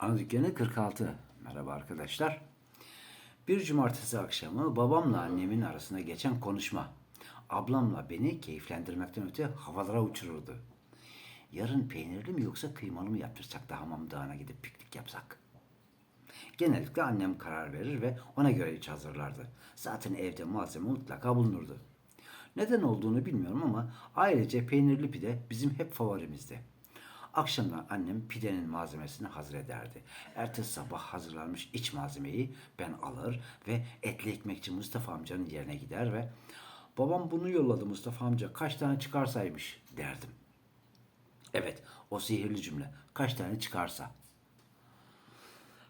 Ana Dükkanı 46. Merhaba arkadaşlar. Bir cumartesi akşamı babamla annemin arasında geçen konuşma. Ablamla beni keyiflendirmekten öte havalara uçururdu. Yarın peynirli mi yoksa kıymalı mı yaptırsak da hamam dağına gidip piknik yapsak? Genellikle annem karar verir ve ona göre iç hazırlardı. Zaten evde malzeme mutlaka bulunurdu. Neden olduğunu bilmiyorum ama ailece peynirli pide bizim hep favorimizdi. Akşamdan annem pidenin malzemesini hazır ederdi. Ertesi sabah hazırlanmış iç malzemeyi ben alır ve etli ekmekçi Mustafa amcanın yerine gider ve babam bunu yolladı Mustafa amca kaç tane çıkarsaymış derdim. Evet o sihirli cümle kaç tane çıkarsa.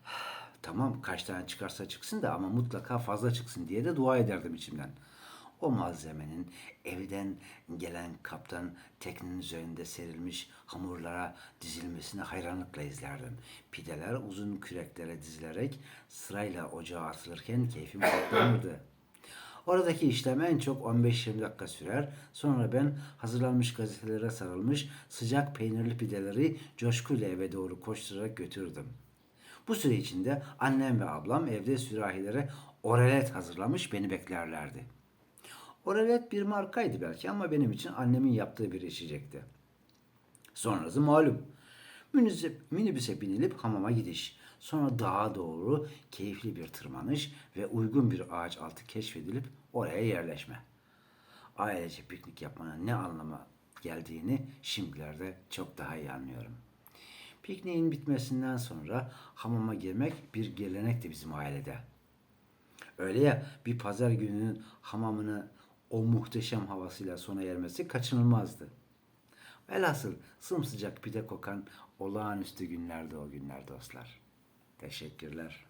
Tamam kaç tane çıkarsa çıksın da ama mutlaka fazla çıksın diye de dua ederdim içimden. O malzemenin evden gelen kaptan teknenin üzerinde serilmiş hamurlara dizilmesine hayranlıkla izlerdim. Pideler uzun küreklere dizilerek sırayla ocağa atılırken keyfim katlanırdı. Oradaki işlem en çok 15-20 dakika sürer. Sonra ben hazırlanmış gazetelere sarılmış sıcak peynirli pideleri coşkuyla eve doğru koşturarak götürürdüm. Bu süre içinde annem ve ablam evde sürahilere oralet hazırlamış beni beklerlerdi. Oralet bir markaydı belki ama benim için annemin yaptığı bir içecekti. Sonrası malum. Minibüse binilip hamama gidiş. Sonra dağa doğru keyifli bir tırmanış ve uygun bir ağaç altı keşfedilip oraya yerleşme. Ailece piknik yapmanın ne anlama geldiğini şimdilerde çok daha iyi anlıyorum. Pikniğin bitmesinden sonra hamama girmek bir gelenekti bizim ailede. Öyle ya bir pazar gününün hamamını o muhteşem havasıyla sona ermesi kaçınılmazdı. Velhasıl sımsıcak pide kokan olağanüstü günlerdi o günler dostlar. Teşekkürler.